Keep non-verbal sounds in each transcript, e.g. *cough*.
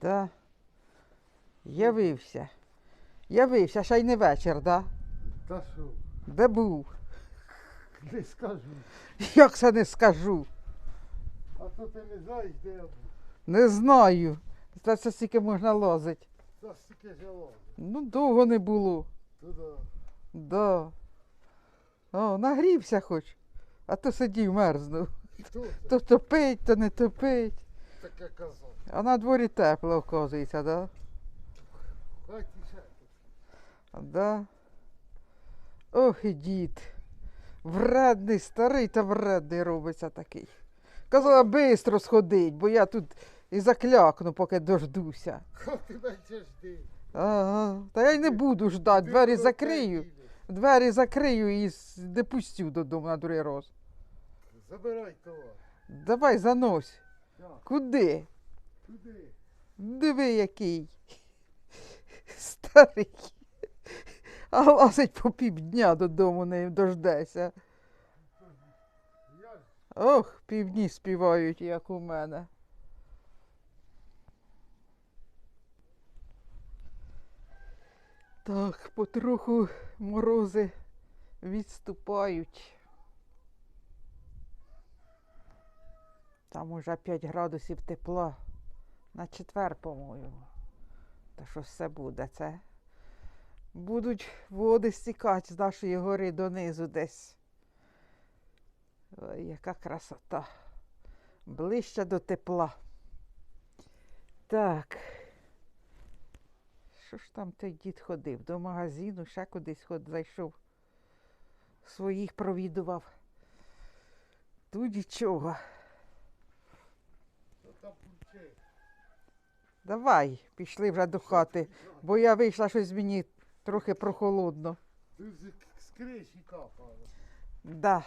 Да. Явився. Явився, ще й не вечір, да? Та що, Де був? не скажу. Як це не скажу? А то ти не знаєш, де я був. Не знаю. Та це стільки можна лазить. Та стільки жало. Ну, довго не було. Туди. Да. О, нагрівся хоч. А то сидів мерзнув. Хто це То топить, то не топить. Таке казав? А на дворі тепло, вказується, да? Хай ти. Да. Ох і дід. Вредний, старий та вредний робиться такий. Казала, бистро сходить, бо я тут і заклякну, поки дождуся. Хай ти менше жди. Ага. Та я й не буду ждати, двері закрию. Двері закрию і не пустю додому на другий раз. Забирай товар. Давай занось. Куди? туди. Диви який. *laughs* Старий. А лазить по півдня додому не дождеться. Ох, півдні співають, як у мене. Так, потроху морози відступають. Там уже 5 градусів тепла. На четвер, по-моєму. Та що це буде? Це будуть води стікати з нашої гори донизу десь. Ой, яка красота. Ближче до тепла. Так. Що ж там той дід ходив? До магазину, ще кудись ход зайшов. Своїх провідував. Тут нічого. Давай, пішли вже до хати, бо я вийшла щось мені трохи прохолодно. Тут з- криші капало, Да,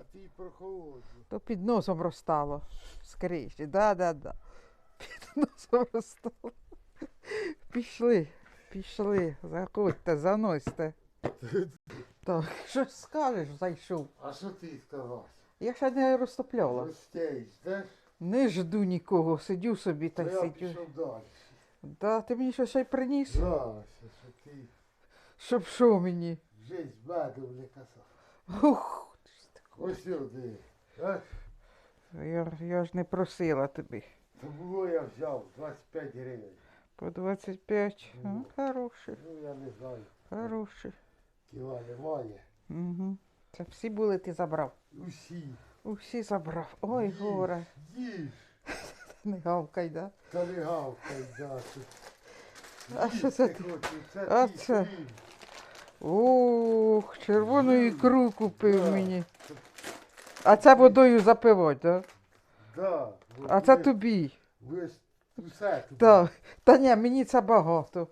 а ти й прохолоджу. то під носом розстало з криші. Да, да, да. Під носом розстало. Пішли, пішли, заходьте, заносьте. Так, що ж скажеш, зайшов. А що ти сказав? Я ще не розтопляла. Гостей ждеш? Не жду нікого, сидю собі та й я сидю. пішов далі. Да, ти мені щось ще й приніс? Знався, що ти Щоб що мені? жизнь медом не казав. Ух, Ось сюди. Я, я ж не просила тобі. То було я взяв 25 гривень. По 25. Ну. Ну, хороший, Ну я не знаю, хороший. кіла немає. Угу. Це всі були, ти забрав. Усі. Усі забрав. Ой, Їж, горе. Їж. *laughs* Не гавкай, да? Та не гавкай, да. А що це ти А це? Ох, червону ікру купив Да. мені. А це водою запивать, да? Да. А це тобі. Усе тут. Так. Та ні, мені це багато.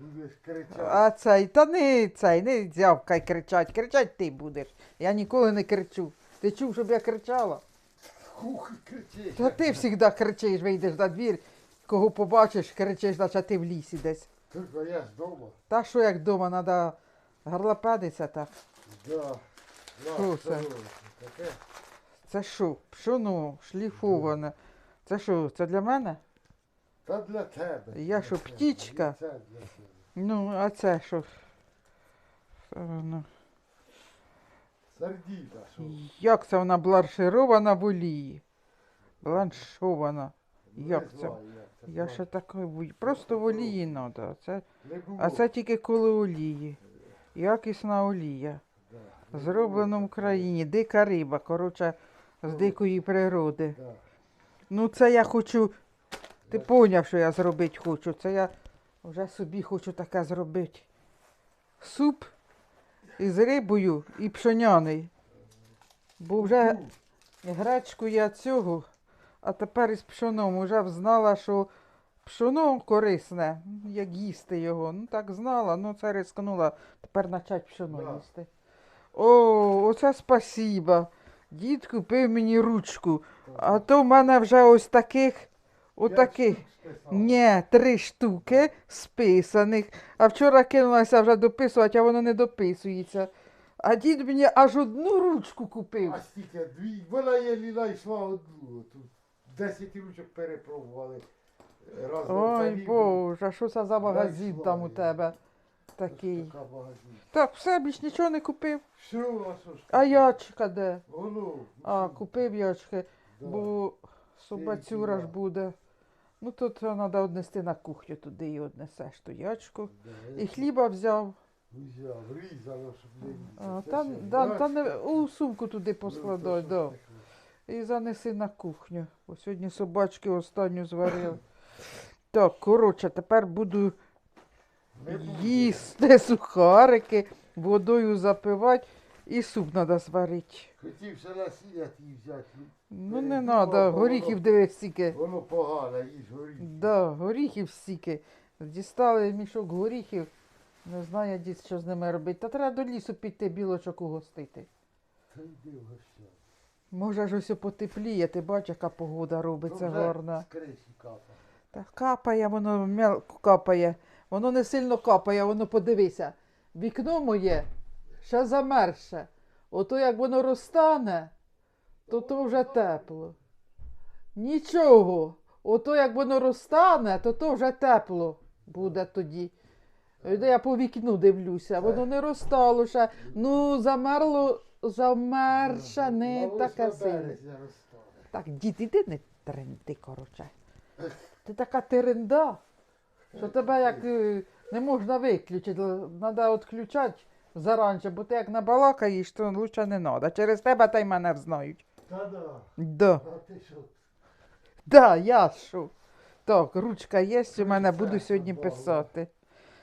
Будеш кричати. А цей, та не цей, не зявкай кричать. Кричать ти будеш. Я ніколи не кричу. Ти чув, щоб я кричала? Хух, кричиш. Та ти завжди кричиш, вийдеш на двір, кого побачиш, кричиш, наче ти в лісі десь. Тільки я ж вдома. Та що як вдома, треба гарлопедиться так. Да. Що це? Таке. Це що, пшоно, шліфоване. Це що, це для мене? Та для тебе. Я що, птічка? Це для тебе. Ну, а це що? Це воно. Сардіна, що? Як це вона бланширована в олії? Бланшована. Як це? знаю, як це Я ще бу- Просто в олії треба. Це... Не було. А це тільки коли олії. Якісна олія. Да. Зроблено в Україні. Дика риба, коротше, з дикої природи. Да. Ну, це я хочу. Ти поняв, що я зробити хочу. Це я вже собі хочу таке зробити. Суп із рибою і пшоняний. Бо вже гречку я цього, а тепер із пшоном вже знала, що пшоно корисне, як їсти його. Ну так знала, ну це рискнула. Тепер почать пшоно їсти. О, оце спасіба. Дід купив мені ручку. А то в мене вже ось таких, отаких. Ні, три штуки списаних. А вчора кинулася вже дописувати, а воно не дописується. А дід мені аж одну ручку купив. А стільки дві. Вона є знайшла одну. Тут 10 ручок перепробували. Раз Ой Боже, а що це за магазин Знайшла там у я. тебе такий? Така магазин. Так, все, більш нічого не купив. Що, а що ж? А ячка де? Воно. А, купив ячки, Да. бо собацюра ж буде. Ну тут треба однести на кухню, туди і однесеш ту ячку. І хліба взяв. Взяв, різало, щоб не А, їсти. та, Це що, да, та не, у сумку туди Ну, то поскладай, що да. таке? І занеси на кухню. Бо сьогодні собачки останню зварили. Так, коротше, тепер буду Не їсти сухарики, водою запивати і суп треба зварити. Хотів ще насіяти і взяти. Ну не треба, горіхів дивись стільки. Воно погане, їж горіх. Да, горіхів стільки. Дістали мішок горіхів. Не знаю, дід, що з ними робити. Та треба до лісу піти, білочок угостити. Та йди в гостя. Може ж ось потепліє, ти бачиш, яка погода робиться Ну, гарна. Та капає, воно мелко капає. Воно не сильно капає, воно подивися. Вікно моє ще замерше. Ото як воно розтане, то то вже тепло. Нічого. Ото як воно розтане, то то вже тепло буде тоді. Я по вікну дивлюся, воно не розтало ще. Ну, замерло, замерше, не На таке сильне. Так, дід, іди не тренди, короче. Ти така теренда, що тебе як е, не можна виключити, треба відключати заранче, бо ти як набалакаєш, то лучше не треба. Через тебе та й мене взнають. Та да. Да, А ти що? да, я що. Так, ручка є, у мене буду сьогодні писати.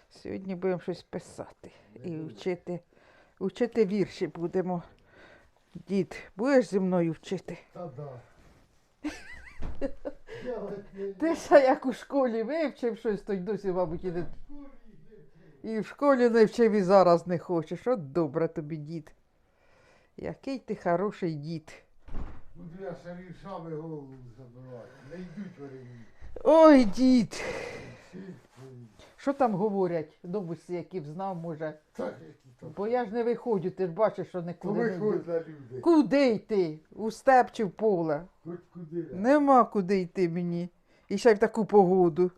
Сьогодні будемо щось писати і вчити. Вчити вірші будемо. Дід, будеш зі мною вчити? Та да. *laughs* Я от не- Ти ще як у школі вивчив щось, то й досі, мабуть, і не І в школі не вчив і зараз не хочеш. От добре тобі, дід. Який ти хороший дід. Буду я ще віршами голову забивати. Не йдуть вони. Ой, дід. Що там говорять? Новості, які б знав, може. Так, які. Бо я ж не виходжу, ти ж бачиш, що То нікуди не йду. люди. Куди йти? У степ чи в поле? Хоч куди. Нема куди йти мені. І ще й в таку погоду.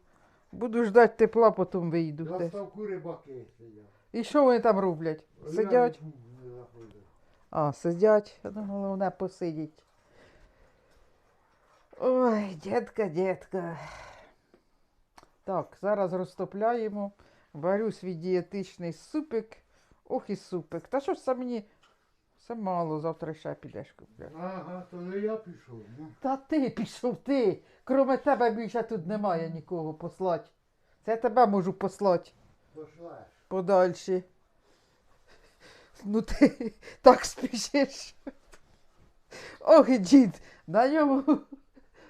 Буду ждати тепла, потім вийду. Десь. ставку рибаки сидять. І що вони там роблять? Сидять? не. А, сидять. Ну, головне посидіть. Ой, дітка, дітка. Так, зараз розтопляємо. Варю свій дієтичний супик. Ох і супик. Та що ж це мені все мало, завтра ще підеш купляти. Ага, то не я пішов. Ну, Та ти пішов ти. Кроме тебе більше тут немає нікого послати. Це я тебе можу послати пошлеш. подальші. Ну ти так спішиш. Ох, і дід, на ньому.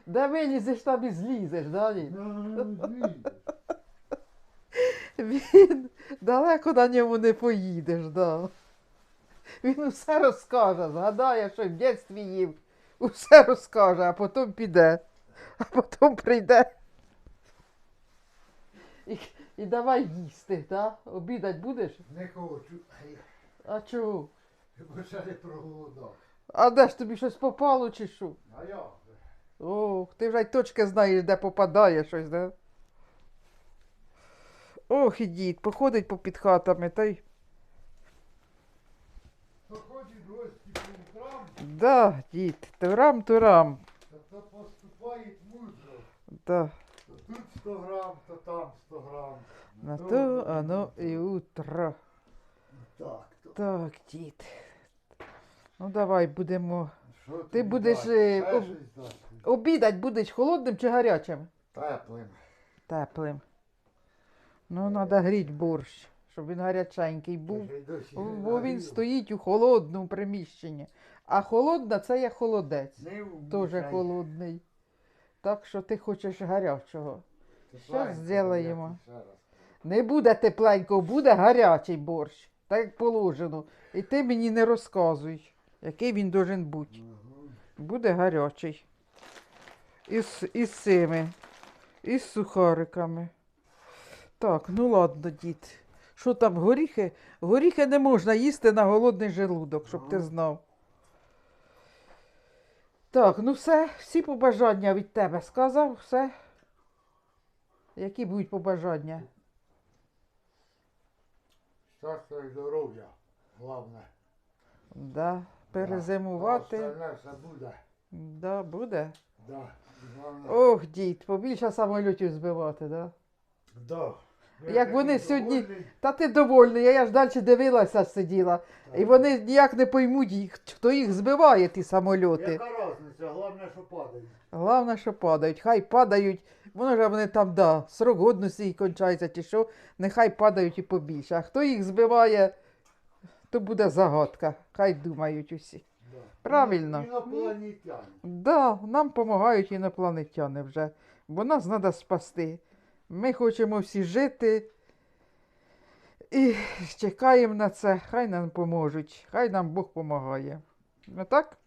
Де вилізеш, там і злізеш, да? ні? Ну. Він далеко на ньому не поїдеш, да. Він усе розкаже, згадає, що в дитинстві їв. Усе розкаже, а потім піде. А потім прийде. І, і давай їсти, так? Обідать будеш? Не хочу. А чого? Бо ще не проголодав. А де ж тобі щось попало чи що? А я. Ох, ти вже й точки знаєш, де попадає щось, да? Ох, і дід, походить попід хатами, та й. То ходять гості по утрам, Да, дід, турам, турам. то, поступають мудро. Да. То тут 100 грам, то там 100 грам. На Ну, то оно і утро. Так, то. Так, дід. Ну давай будемо. Що Ти будеш, е, об- Обідать будеш холодним чи гарячим? Теплим. Теплим. Ну, треба гріти борщ, щоб він гаряченький був. Бо він стоїть у холодному приміщенні. А холодна це є холодець. Теж холодний. Так що ти хочеш гарячого. Тепленько, зробимо? Не буде тепленько, буде гарячий борщ. Так як положено. І ти мені не розказуй, який він должен бути. Буде гарячий. Із, із цими. Із сухариками. Так, ну ладно, дід. Що там, горіхи? Горіхи не можна їсти на голодний желудок, щоб ти знав. Так, ну все, всі побажання від тебе сказав, все. Які будуть побажання? Щастя і здоров'я. Головне. Да. Перезимувати. А Остальне все буде. Да, буде. Да. Ох, дід, побільше самольотів збивати, да? Да. Як вони сьогодні-. Та ти довольний, я ж далі дивилася, сиділа. І вони ніяк не поймуть, їх- хто їх збиває, ті самольоти. Яка різниця? Головне, що падають. Головне, що падають. Хай падають. Воно ж вони там, да, срок годності їх кончається, чи що, нехай падають і побільше. А хто їх збиває, то буде загадка. Хай думають усі. Да. Правильно. Інопланетяни. Да, нам допомагають інопланетяни вже, бо нас треба спасти. Ми хочемо всі жити і чекаємо на це. Хай нам поможуть, хай нам Бог допомагає. Ну так?